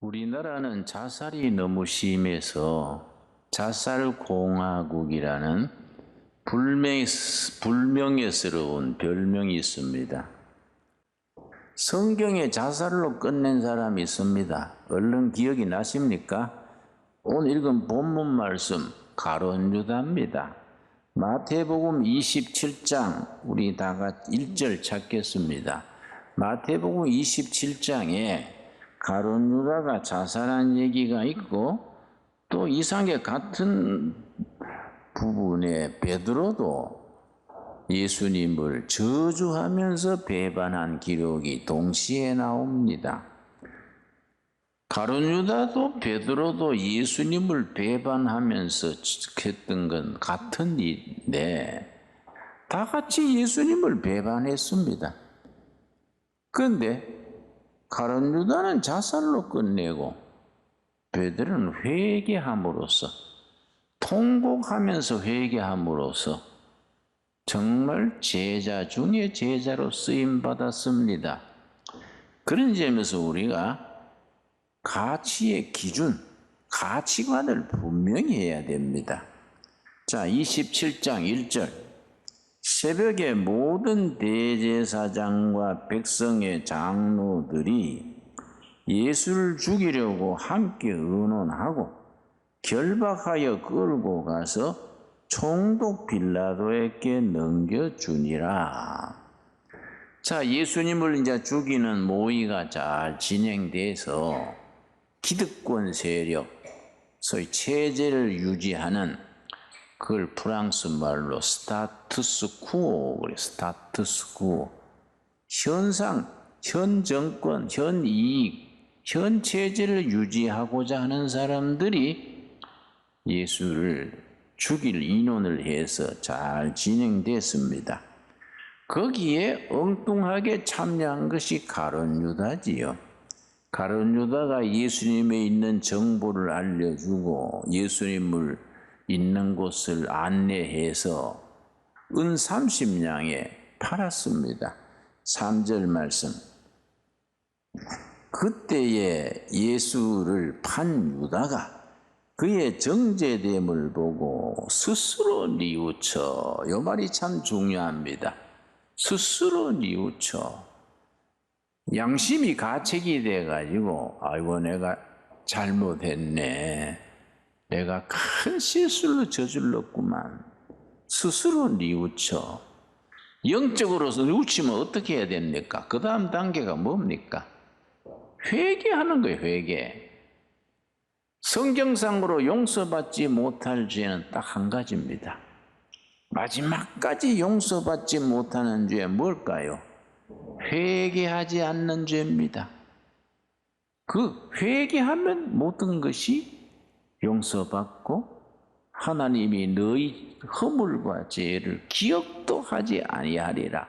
우리나라는 자살이 너무 심해서 자살공화국이라는 불명, 불명예스러운 별명이 있습니다. 성경에 자살로 끝낸 사람이 있습니다. 얼른 기억이 나십니까? 오늘 읽은 본문 말씀 가론 유다입니다. 마태복음 27장 우리 다 같이 1절 찾겠습니다. 마태복음 27장에 가론 유다가 자살한 얘기가 있고 또 이상하게 같은 부분에 베드로도 예수님을 저주하면서 배반한 기록이 동시에 나옵니다. 가론 유다도 베드로도 예수님을 배반하면서 했던 건 같은 일인데 다 같이 예수님을 배반했습니다. 그런데 가론 유다는 자살로 끝내고 베드로는 회개함으로써 통곡하면서 회개함으로써 정말 제자 중에 제자로 쓰임 받았습니다. 그런 점에서 우리가 가치의 기준, 가치관을 분명히 해야 됩니다. 자, 27장 1절. 새벽에 모든 대제사장과 백성의 장로들이 예수를 죽이려고 함께 의논하고 결박하여 끌고 가서 총독 빌라도에게 넘겨주니라. 자, 예수님을 이제 죽이는 모의가 잘 진행돼서 기득권 세력, 소위 체제를 유지하는 그걸 프랑스 말로 스타투스 쿠오 그래 스타투스 쿠오 현상, 현 정권, 현 이익, 현 체제를 유지하고자 하는 사람들이 예수를 죽일 인원을 해서 잘 진행됐습니다. 거기에 엉뚱하게 참여한 것이 가론 유다지요. 가론 유다가 예수님의 있는 정보를 알려주고 예수님을 있는 곳을 안내해서 은 30냥에 팔았습니다. 3절 말씀. 그때에 예수를 판 유다가 그의 정제됨을 보고 스스로 뉘우쳐. 요 말이 참 중요합니다. 스스로 뉘우쳐. 양심이 가책이 돼가지고, 아이고, 내가 잘못했네. 내가 큰 실수를 저질렀구만. 스스로 뉘우쳐. 영적으로서 뉘우치면 어떻게 해야 됩니까? 그 다음 단계가 뭡니까? 회개하는 거예요, 회개. 성경상으로 용서받지 못할 죄는 딱 한 가지입니다. 마지막까지 용서받지 못하는 죄 뭘까요? 회개하지 않는 죄입니다. 그 회개하면 모든 것이 용서받고 하나님이 너희 허물과 죄를 기억도 하지 아니하리라.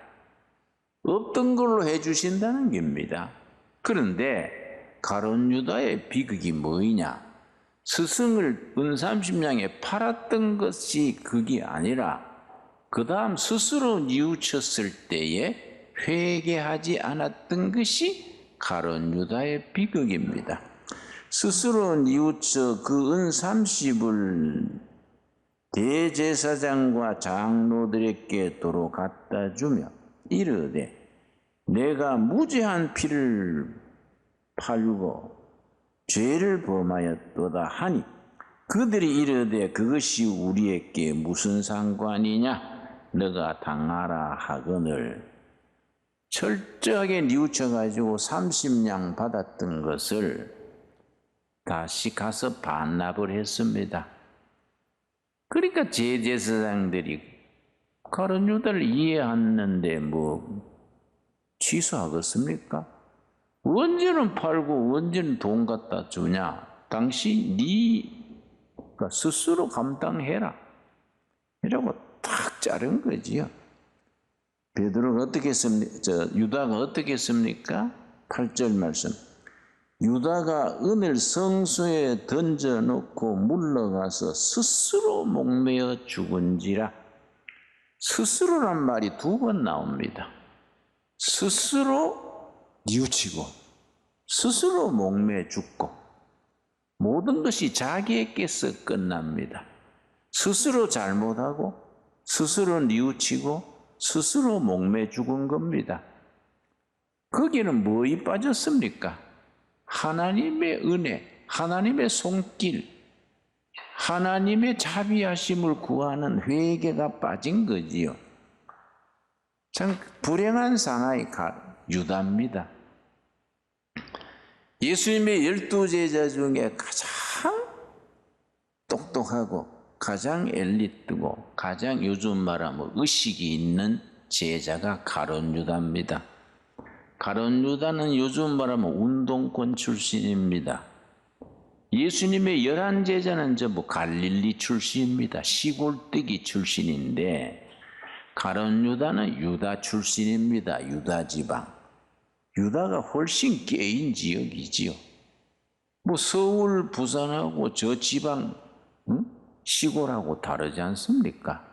없던 걸로 해주신다는 겁니다. 그런데 가론 유다의 비극이 뭐이냐? 스승을 은삼십냥에 팔았던 것이 그게 아니라 그 다음 스스로 뉘우쳤을 때에 회개하지 않았던 것이 가론 유다의 비극입니다. 스스로 뉘우쳐 그 은삼십을 대제사장과 장로들에게 도로 갖다 주며 이르되 내가 무죄한 피를 팔고 죄를 범하였도다 하니 그들이 이르되 그것이 우리에게 무슨 상관이냐 너가 당하라 하거늘 철저하게 뉘우쳐 가지고 30냥 받았던 것을 다시 가서 반납을 했습니다. 그러니까 제제사장들이 가론 유다를 이해하는데 뭐 취소하겠습니까? 언제는 팔고 언제는 돈 갖다 주냐? 당시 네가 스스로 감당해라. 이라고 탁 자른 거지요. 베드로가 어떻게 했습니까? 저 유다가 어떻게 했습니까? 8절 말씀. 유다가 은을 성소에 던져 놓고 물러가서 스스로 목매어 죽은지라. 스스로란 말이 두 번 나옵니다. 스스로 뉘우치고 스스로 목매 죽고 모든 것이 자기에게서 끝납니다. 스스로 잘못하고 스스로 뉘우치고 스스로 목매 죽은 겁니다. 거기는 뭐에 빠졌습니까? 하나님의 은혜, 하나님의 손길, 하나님의 자비하심을 구하는 회개가 빠진 거지요. 참 불행한 가- 유다입니다. 예수님의 열두 제자 중에 가장 똑똑하고 가장 엘리트고 가장 요즘 말하면 의식이 있는 제자가 가론 유다입니다. 가론 유다는 요즘 말하면 운동권 출신입니다. 예수님의 열한 제자는 전부 갈릴리 출신입니다. 시골뜨기 출신인데 가론 유다는 유다 출신입니다. 유다 지방. 유다가 훨씬 깨인 지역이지요. 뭐 서울, 부산하고 저 지방 응? 시골하고 다르지 않습니까?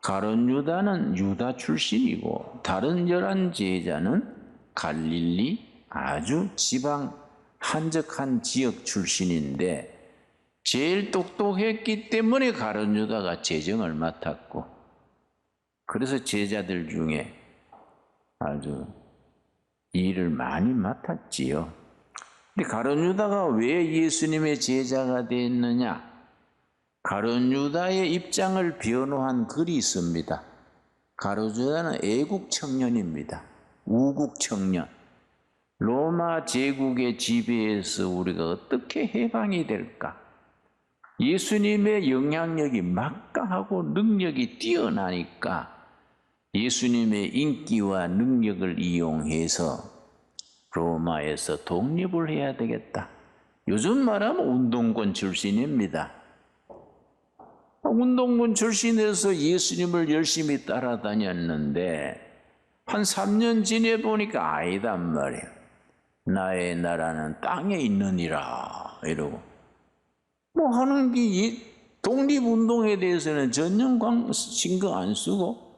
가론 유다는 유다 출신이고 다른 열한 제자는 갈릴리 아주 지방 한적한 지역 출신인데 제일 똑똑했기 때문에 가론 유다가 재정을 맡았고 그래서 제자들 중에 아주 일을 많이 맡았지요. 근데 가론 유다가 왜 예수님의 제자가 됐느냐? 가론 유다의 입장을 변호한 글이 있습니다. 가론 유다는 애국 청년입니다. 우국 청년. 로마 제국의 지배에서 우리가 어떻게 해방이 될까? 예수님의 영향력이 막강하고 능력이 뛰어나니까 예수님의 인기와 능력을 이용해서 로마에서 독립을 해야 되겠다. 요즘 말하면 운동권 출신입니다. 운동권 출신에서 예수님을 열심히 따라다녔는데 한 3년 지내 보니까 아니단 말이에요. 나의 나라는 땅에 있느니라 이러고 뭐 하는 게 독립운동에 대해서는 전혀 신경 안 쓰고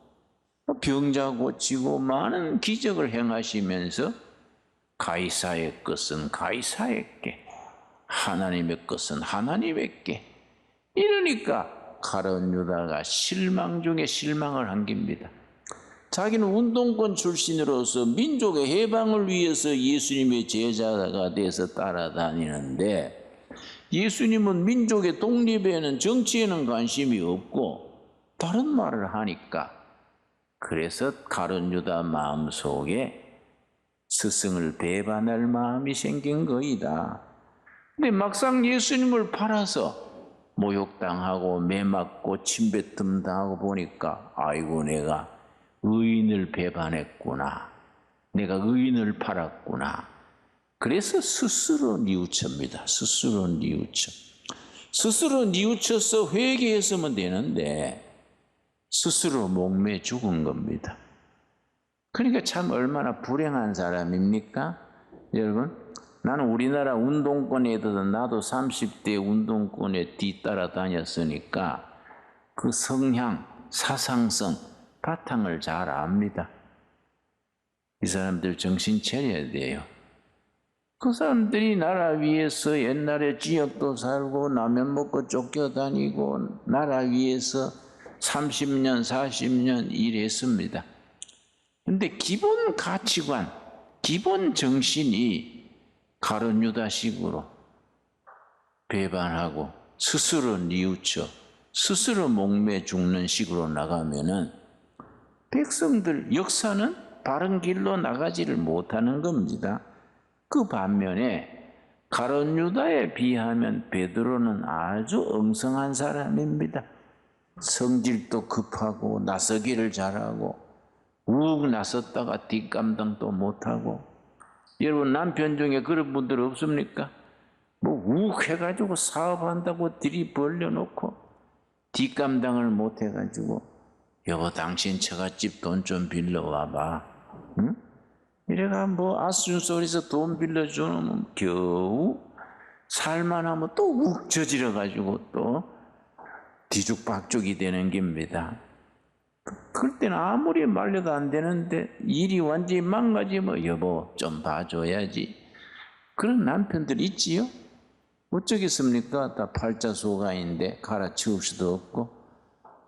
병자 고치고 많은 기적을 행하시면서 가이사의 것은 가이사에게 하나님의 것은 하나님에게 이러니까 가론 유다가 실망 중에 실망을 한 겁니다. 자기는 운동권 출신으로서 민족의 해방을 위해서 예수님의 제자가 돼서 따라다니는데 예수님은 민족의 독립에는 정치에는 관심이 없고 다른 말을 하니까 그래서 가론 유다 마음속에 스승을 배반할 마음이 생긴 거이다. 근데 막상 예수님을 팔아서 모욕당하고 매맞고 침뱉음 당하고 보니까 아이고 내가 의인을 배반했구나. 내가 의인을 팔았구나. 그래서 스스로 뉘우칩니다. 스스로 뉘우쳐. 스스로 뉘우쳐서 회개했으면 되는데 스스로 목매 죽은 겁니다. 그러니까 참 얼마나 불행한 사람입니까? 여러분, 나는 우리나라 운동권에도 나도 30대 운동권에 뒤따라 다녔으니까 그 성향, 사상성, 바탕을 잘 압니다. 이 사람들 정신 차려야 돼요. 그 사람들이 나라 위해서 옛날에 지역도 살고 라면 먹고 쫓겨다니고 나라 위해서 30년, 40년 일했습니다. 근데 기본 가치관, 기본 정신이 가론 유다식으로 배반하고 스스로 뉘우쳐 스스로 목매 죽는 식으로 나가면은 백성들 역사는 바른 길로 나가지를 못하는 겁니다. 그 반면에 가론 유다에 비하면 베드로는 아주 엉성한 사람입니다. 성질도 급하고 나서기를 잘하고 욱 나섰다가 뒷감당도 못하고 여러분 남편 중에 그런 분들 없습니까? 뭐 욱 해가지고 사업한다고 들이 벌려놓고 뒷감당을 못해가지고 여보 당신 처갓집 돈 좀 빌려와봐 응? 이래가 뭐 아순소리에서 돈 빌려주면 겨우 살만하면 또 욱 저질러가지고 또 뒤죽박죽이 되는 겁니다 그럴 때는 아무리 말려도 안 되는데 일이 완전히 망가지면 여보 좀 봐줘야지. 그런 남편들 있지요? 어쩌겠습니까? 다 팔자소가인데 갈아치울 수도 없고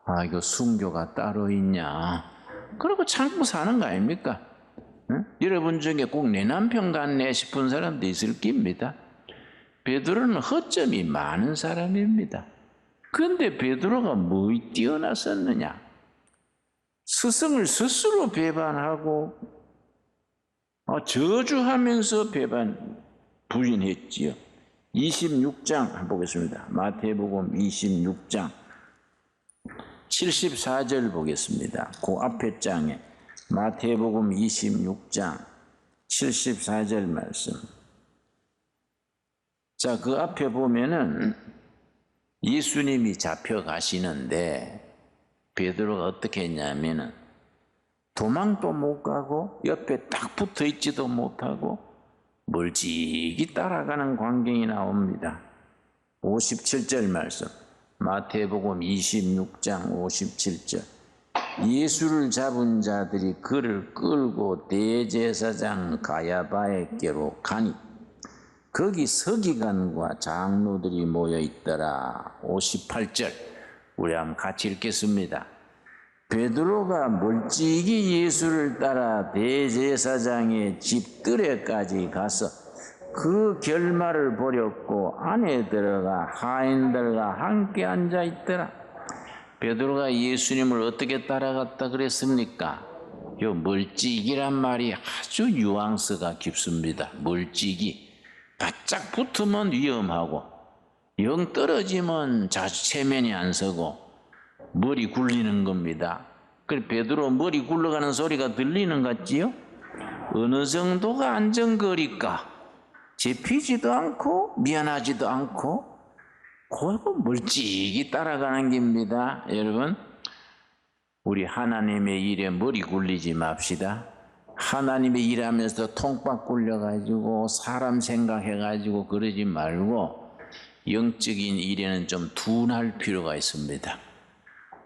아 이거 순교가 따로 있냐 그러고 참고 사는 거 아닙니까? 응? 여러분 중에 꼭 내 남편 같네 싶은 사람도 있을 겁니다. 베드로는 허점이 많은 사람입니다. 그런데 베드로가 뭐에 뛰어났었느냐? 스승을 스스로 배반하고 어, 저주하면서 배반 부인했지요. 26장 한번 보겠습니다. 마태복음 26장 74절 보겠습니다. 그 앞에 장에 마태복음 26장 74절 말씀. 자, 그 앞에 보면은 예수님이 잡혀가시는데 베드로가 어떻게 했냐면은 도망도 못 가고 옆에 딱 붙어 있지도 못하고 멀찍이 따라가는 광경이 나옵니다. 57절 말씀. 마태복음 26장 57절. 예수를 잡은 자들이 그를 끌고 대제사장 가야바에게로 가니 거기 서기관과 장로들이 모여 있더라. 58절. 우리 한번 같이 읽겠습니다. 베드로가 멀찍이 예수를 따라 대제사장의 집들에까지 가서 그 결말을 보렸고 안에 들어가 하인들과 함께 앉아 있더라. 베드로가 예수님을 어떻게 따라갔다 그랬습니까? 요 멀찍이란 말이 아주 뉘앙스가 깊습니다. 멀찍이. 바짝 붙으면 위험하고 영 떨어지면 자주 체면이 안 서고 머리 굴리는 겁니다. 그 베드로 머리 굴러가는 소리가 들리는 것 같지요? 어느 정도가 안정거리까? 잡히지도 않고 미안하지도 않고 그거 멀찍이 따라가는 겁니다. 여러분 우리 하나님의 일에 머리 굴리지 맙시다. 하나님의 일하면서 통박 굴려가지고 사람 생각해가지고 그러지 말고 영적인 일에는 좀 둔할 필요가 있습니다.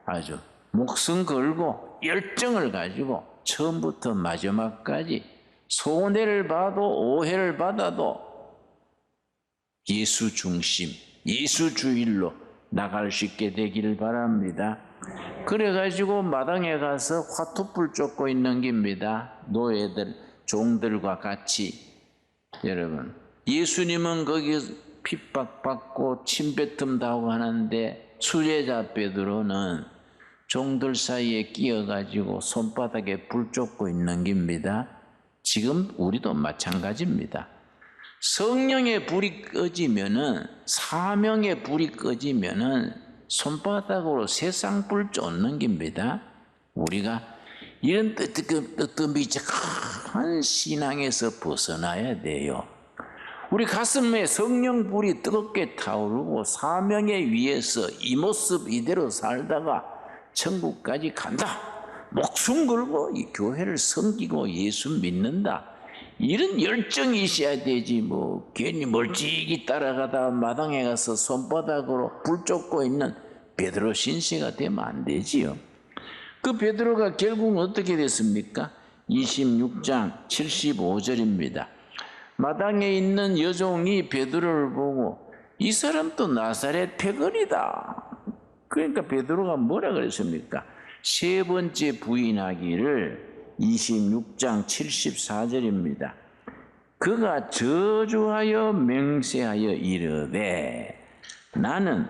아주 목숨 걸고 열정을 가지고 처음부터 마지막까지 손해를 봐도 오해를 받아도 예수 중심, 예수 주일로 나갈 수 있게 되기를 바랍니다. 그래가지고 마당에 가서 화투불 쫓고 있는 겁니다. 노예들, 종들과 같이. 여러분, 예수님은 거기 핍박받고 침뱉음 당하고 하는데 수제자 베드로는 종들 사이에 끼어가지고 손바닥에 불 쫓고 있는 겁니다. 지금 우리도 마찬가지입니다. 성령의 불이 꺼지면은 사명의 불이 꺼지면은 손바닥으로 세상 불 쫓는 겁니다. 우리가 이런 뜨뜻미적한 신앙에서 벗어나야 돼요. 우리 가슴에 성령 불이 뜨겁게 타오르고 사명에 위해서 이 모습 이대로 살다가 천국까지 간다. 목숨 걸고 이 교회를 섬기고 예수 믿는다. 이런 열정이 있어야 되지 뭐 괜히 멀찍이 따라가다 마당에 가서 손바닥으로 불 쫓고 있는 베드로 신세가 되면 안 되지요. 그 베드로가 결국 어떻게 됐습니까? 26장 75절입니다. 마당에 있는 여종이 베드로를 보고 이 사람도 나사렛 패거리다. 그러니까 베드로가 뭐라 그랬습니까? 세 번째 부인하기를 26장 74절입니다. 그가 저주하여 맹세하여 이르되 나는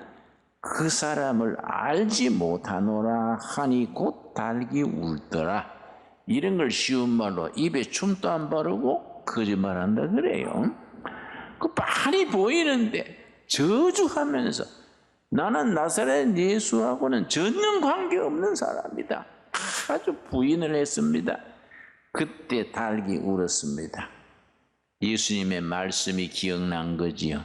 그 사람을 알지 못하노라 하니 곧 달기 울더라. 이런 걸 쉬운 말로 입에 춤도 안 바르고 거짓말한다 그래요. 그 많이 보이는데 저주하면서 나는 나사렛 예수하고는 전혀 관계없는 사람이다. 아주 부인을 했습니다. 그때 달기 울었습니다. 예수님의 말씀이 기억난 거지요.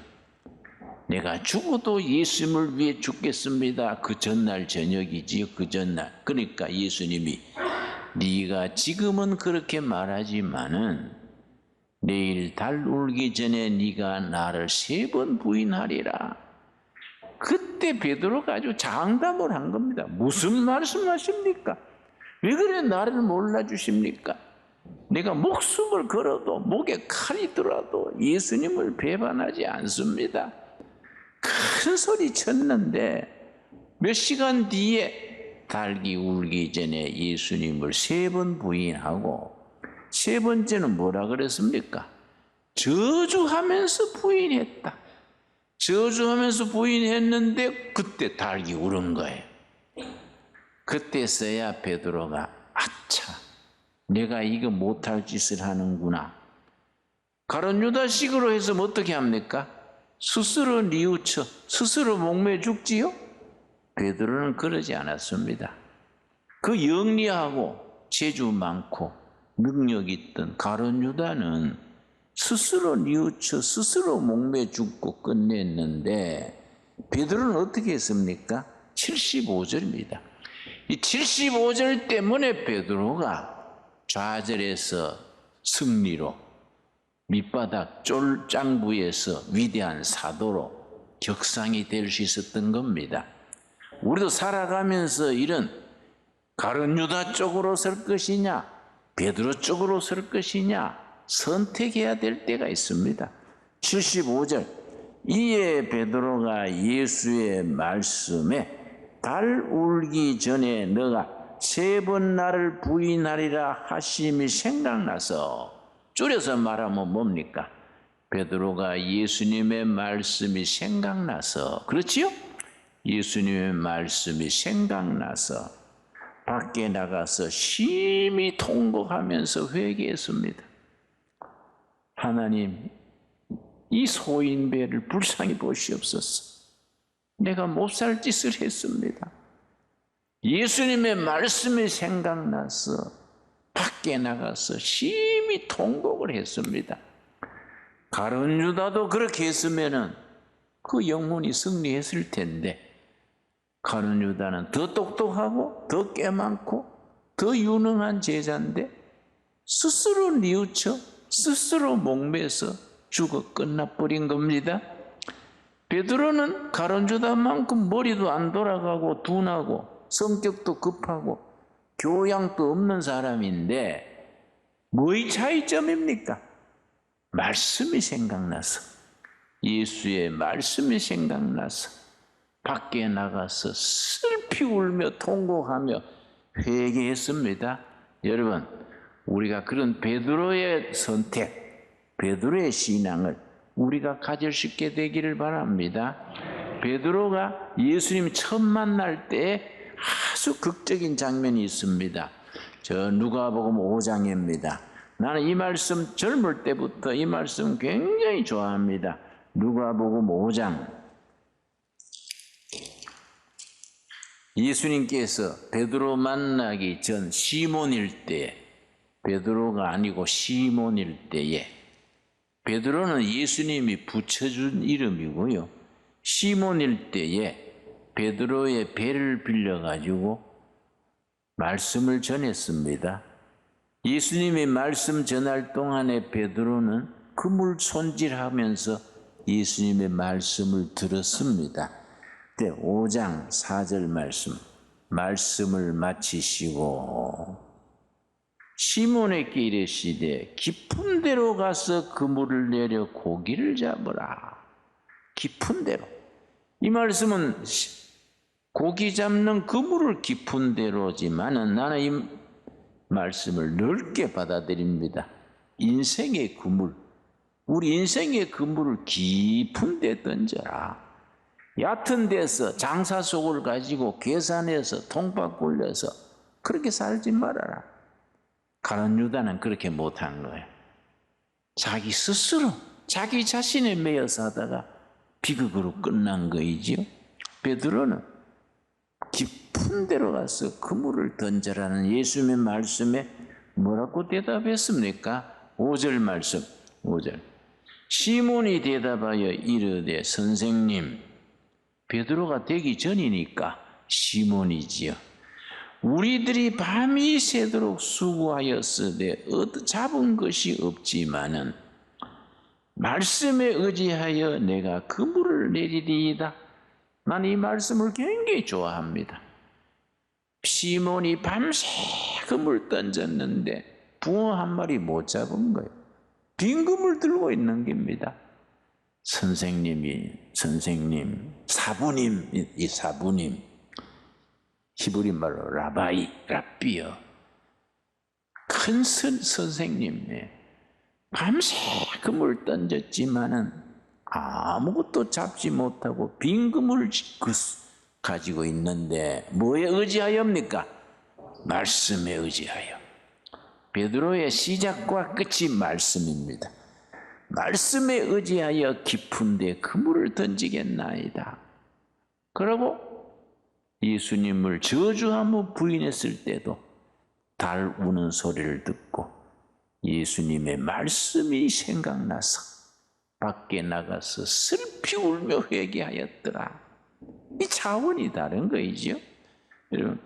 내가 죽어도 예수님을 위해 죽겠습니다. 그 전날 저녁이지요. 그 전날. 그러니까 예수님이 네가 지금은 그렇게 말하지만은 내일 달 울기 전에 네가 나를 세 번 부인하리라. 그때 베드로가 아주 장담을 한 겁니다. 무슨 말씀하십니까? 왜 그래 나를 몰라주십니까? 내가 목숨을 걸어도 목에 칼이 들어도 예수님을 배반하지 않습니다. 큰 소리 쳤는데 몇 시간 뒤에 달기 울기 전에 예수님을 세 번 부인하고 세 번째는 뭐라 그랬습니까? 저주하면서 부인했다. 저주하면서 부인했는데 그때 달기 울은 거예요. 그때서야 베드로가 아차 내가 이거 못할 짓을 하는구나. 가론 유다식으로 해서 어떻게 합니까? 스스로 뉘우쳐 스스로 목매 죽지요? 베드로는 그러지 않았습니다. 그 영리하고 재주 많고 능력 있던 가론 유다는 스스로 뉘우쳐 스스로 목매 죽고 끝냈는데 베드로는 어떻게 했습니까? 75절입니다. 이 75절 때문에 베드로가 좌절에서 승리로 밑바닥 쫄짱부에서 위대한 사도로 격상이 될 수 있었던 겁니다. 우리도 살아가면서 이런 가론 유다 쪽으로 설 것이냐, 베드로 쪽으로 설 것이냐 선택해야 될 때가 있습니다. 75절 이에 베드로가 예수의 말씀에 달 울기 전에 너가 세 번 나를 부인하리라 하심이 생각나서 줄여서 말하면 뭡니까? 베드로가 예수님의 말씀이 생각나서 그렇지요? 예수님의 말씀이 생각나서 밖에 나가서 심히 통곡하면서 회개했습니다. 하나님, 이 소인배를 불쌍히 보시옵소서. 내가 못살 짓을 했습니다. 예수님의 말씀이 생각나서 밖에 나가서 심히 통곡을 했습니다. 가론 유다도 그렇게 했으면은 그 영혼이 승리했을 텐데 가론 유다는 더 똑똑하고 더 깨많고 더 유능한 제자인데 스스로 뉘우쳐 스스로 목매서 죽어 끝나버린 겁니다. 베드로는 가론 유다만큼 머리도 안 돌아가고 둔하고 성격도 급하고 교양도 없는 사람인데 뭐의 차이점입니까? 말씀이 생각나서 예수의 말씀이 생각나서 밖에 나가서 슬피 울며 통곡하며 회개했습니다. 여러분, 우리가 그런 베드로의 선택, 베드로의 신앙을 우리가 가질 수 있게 되기를 바랍니다. 베드로가 예수님 처음 만날 때 아주 극적인 장면이 있습니다. 저 누가복음 5장입니다. 나는 이 말씀 젊을 때부터 이 말씀 굉장히 좋아합니다. 누가복음 5장. 예수님께서 베드로 만나기 전 시몬일 때에 베드로가 아니고 시몬일 때에 베드로는 예수님이 붙여준 이름이고요. 시몬일 때에 베드로의 배를 빌려가지고 말씀을 전했습니다. 예수님이 말씀 전할 동안에 베드로는 그물 손질하면서 예수님의 말씀을 들었습니다. 때 5장 4절 말씀, 말씀을 마치시고 시몬에게 이르시되 깊은 데로 가서 그물을 내려 고기를 잡으라. 깊은 데로. 이 말씀은 고기 잡는 그물을 깊은 데로지만은 나는 이 말씀을 넓게 받아들입니다. 인생의 그물, 우리 인생의 그물을 깊은 데 던져라. 얕은 데서 장사 속을 가지고 계산해서 통박 굴려서 그렇게 살지 말아라. 가론 유다는 그렇게 못한 거예요. 자기 스스로, 자기 자신에 매여 사다가 비극으로 끝난 거이지요. 베드로는 깊은 데로 가서 그물을 던져라는 예수님의 말씀에 뭐라고 대답했습니까? 5절 말씀, 5절. 시몬이 대답하여 이르되 선생님, 베드로가 되기 전이니까 시몬이지요. 우리들이 밤이 새도록 수고하였으되 얻 잡은 것이 없지만은 말씀에 의지하여 내가 그물을 내리리이다. 난 이 말씀을 굉장히 좋아합니다. 시몬이 밤새 그물 던졌는데 붕어 한 마리 못 잡은 거예요. 빈 그물 들고 있는 겁니다. 선생님이 선생님 사부님 이- 이 사부님 히브리 말로 라바이 랍비여 큰 선, 선생님 예. 밤새 그물 던졌지만은 아무것도 잡지 못하고 빈 그물 그 가지고 있는데 뭐에 의지하여입니까? 말씀에 의지하여. 베드로의 시작과 끝이 말씀입니다. 말씀에 의지하여 깊은 데 그물을 던지겠나이다. 그러고 예수님을 저주하며 부인했을 때도 달 우는 소리를 듣고 예수님의 말씀이 생각나서 밖에 나가서 슬피 울며 회개하였더라. 이 차원이 다른 거이죠. 여러분,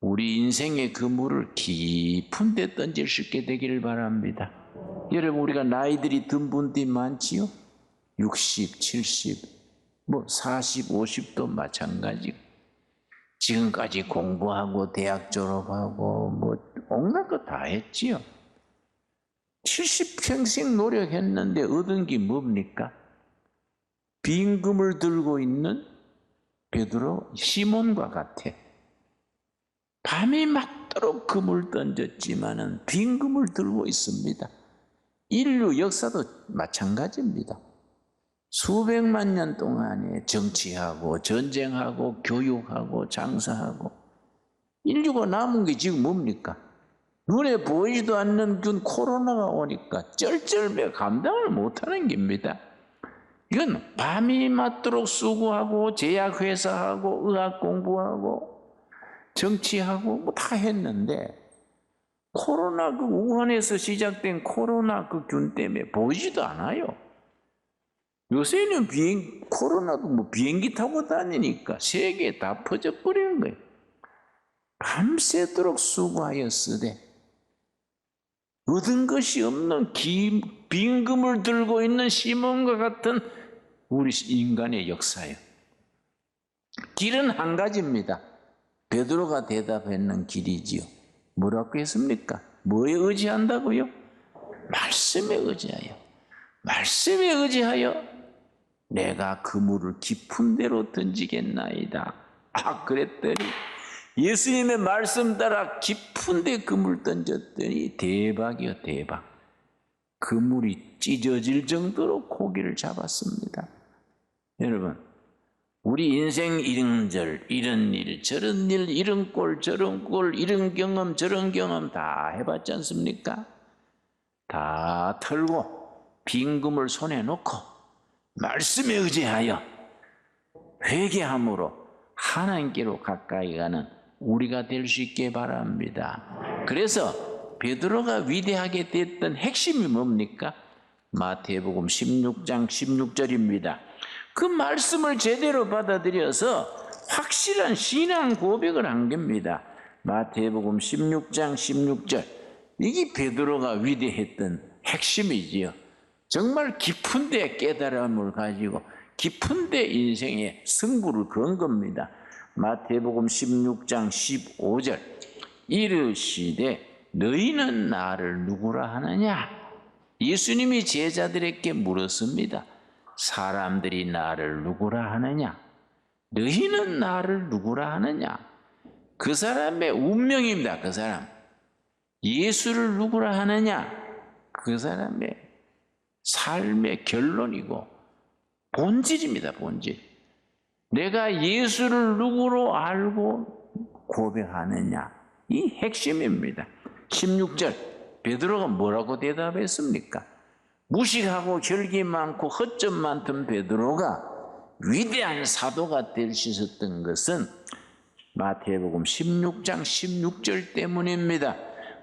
우리 인생의 그물을 깊은 데 던질 수 있게 되기를 바랍니다. 여러분, 우리가 나이들이 든 분들이 많지요? 60, 70, 뭐 40, 50도 마찬가지. 지금까지 공부하고 대학 졸업하고 뭐 온갖 거 다 했지요. 70평생 노력했는데 얻은 게 뭡니까? 빈 금을 들고 있는 베드로 시몬과 같아. 밤이 맞도록 금을 던졌지만은 빈 금을 들고 있습니다. 인류 역사도 마찬가지입니다. 수백만 년 동안에 정치하고 전쟁하고 교육하고 장사하고 인류가 남은 게 지금 뭡니까? 눈에 보이지도 않는 균 코로나가 오니까 쩔쩔매 감당을 못하는 겁니다. 이건 밤이 맞도록 수고하고 제약회사하고 의학 공부하고 정치하고 뭐 다 했는데 코로나 그 우한에서 시작된 코로나 그 균 때문에 보이지도 않아요. 요새는 비행 코로나도 뭐 비행기 타고 다니니까 세계에 다 퍼져 버리는 거예요. 밤새도록 수고하였으되 얻은 것이 없는 긴 빈금을 들고 있는 시몬과 같은 우리 인간의 역사예요. 길은 한 가지입니다. 베드로가 대답했는 길이지요. 뭐라고 했습니까? 뭐에 의지한다고요? 말씀에 의지하여. 말씀에 의지하여 내가 그물을 깊은 데로 던지겠나이다. 아, 그랬더니 예수님의 말씀 따라 깊은 데 그물 던졌더니 대박이요, 대박. 그물이 찢어질 정도로 고기를 잡았습니다. 여러분, 우리 인생 이런 절, 이런 일, 저런 일, 이런 꼴, 저런 꼴, 이런 경험, 저런 경험 다 해봤지 않습니까? 다 털고 빈 금을 손에 놓고 말씀에 의지하여 회개함으로 하나님께로 가까이 가는 우리가 될 수 있게 바랍니다. 그래서 베드로가 위대하게 됐던 핵심이 뭡니까? 마태복음 16장 16절입니다. 그 말씀을 제대로 받아들여서 확실한 신앙 고백을 한 겁니다. 마태복음 16장 16절. 이게 베드로가 위대했던 핵심이지요. 정말 깊은 데 깨달음을 가지고 깊은 데 인생의 승부를 건 겁니다. 마태복음 16장 15절. 이르시되 너희는 나를 누구라 하느냐? 예수님이 제자들에게 물었습니다. 사람들이 나를 누구라 하느냐? 너희는 나를 누구라 하느냐? 그 사람의 운명입니다. 그 사람. 예수를 누구라 하느냐? 그 사람의 삶의 결론이고 본질입니다. 본질. 내가 예수를 누구로 알고 고백하느냐? 이 핵심입니다. 16절 베드로가 뭐라고 대답했습니까? 무식하고 혈기 많고 허점 많던 베드로가 위대한 사도가 될 수 있었던 것은 마태복음 16장 16절 때문입니다.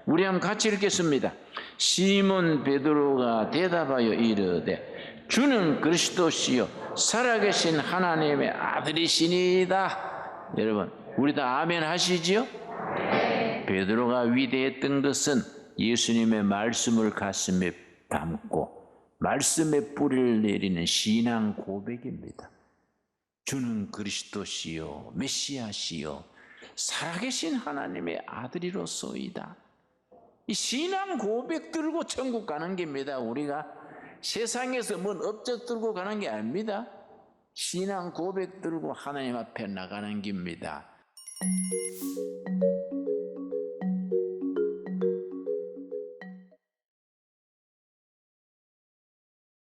우리 한번 같이 읽겠습니다. 시몬 베드로가 대답하여 이르되 주는 그리스도시요 살아계신 하나님의 아들이시니이다. 여러분, 우리 다 아멘 하시지요? 베드로가 위대했던 것은 예수님의 말씀을 가슴에 담고 말씀의 뿌리를 내리는 신앙 고백입니다. 주는 그리스도시요 메시아시요 살아계신 하나님의 아들이로소이다. 이 신앙 고백 들고 천국 가는 겁니다. 우리가 세상에서 뭔 업적 들고 가는 게 아닙니다. 신앙 고백 들고 하나님 앞에 나가는 겁니다.